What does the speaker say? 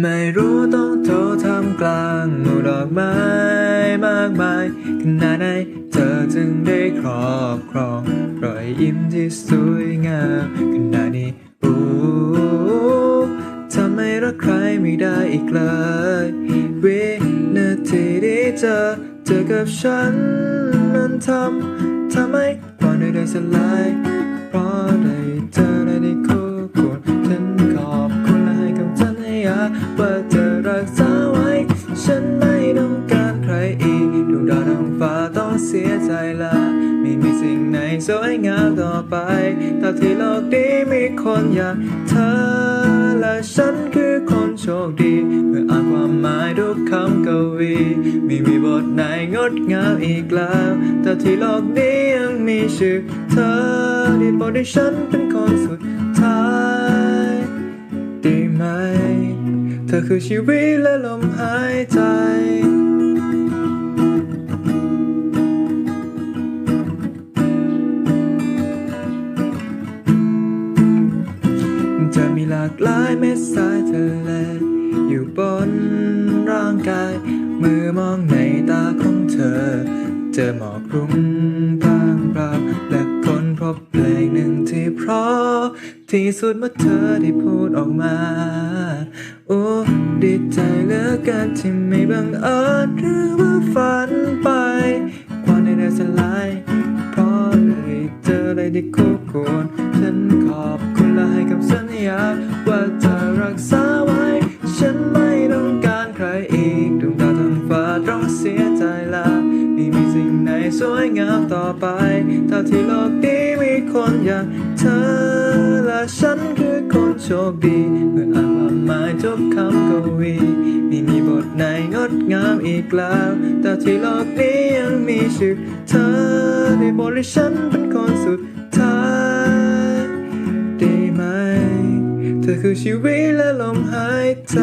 ไม่รู้ต้องโทรทำกลางหมู่ดอกไม้มากมายขนาดไหนเธอจึงได้ครอบครองรอยยิ้มที่สวยงามขนาดนี้อู้ทำให้รักใครไม่ได้อีกเลยวินาทีที่เจอเจอกับฉันนั้นทำทำให้ความใดๆสลายาว่าจะรักษาไว้ ฉันไม่ต้องการใครอีกดวงดาวท้องฟ้าต้องเสียใจละไม่มีสิ่งไหนสวยงามต่อไปแต่ที่โลกนี้มีคนอย่างเธอ และฉันคือคนโชคดี เมื่ออ่านความหมายทุกคำกวี ไม่มีบทไหนงดงามอีกแล้วแต่ที่โลกนี้ยังมีชื่อเธอได้โปรดให้ฉันเป็นคนสุดท้าย ธอคือชีวิตและลมหายใจเธอมีหลากหลายเม็ดสายทะเลอยู่บนร่างกาย มือมองในตาของเธอ เจอหมอกรุ้งพรางพราวและ ที่สุดเมื่อเธอได้พูดออกมา โอ้ดีใจเหลือเกินที่ไม่บังเอิญหรือว่าฝันไป ความในได้สลายเพราะได้เจออะไรที่คู่ควรฉันขอบคุณและให้คำสัญญาว่าจะรักษา สวยงามต่อไปเท่าที่โลกนี้มีคนอย่างเธอและฉันคือคนโชคดีเมื่ออ่านความหมายทุกคำกวีไม่มีบทไหนงดงามอีกแล้วแต่าที่โลกนี้ยังมีชื่อเธอได้โปรดให้ฉันเป็นคนสุดท้ายได้ไหม เธอคือชีวิตและลมหายใจ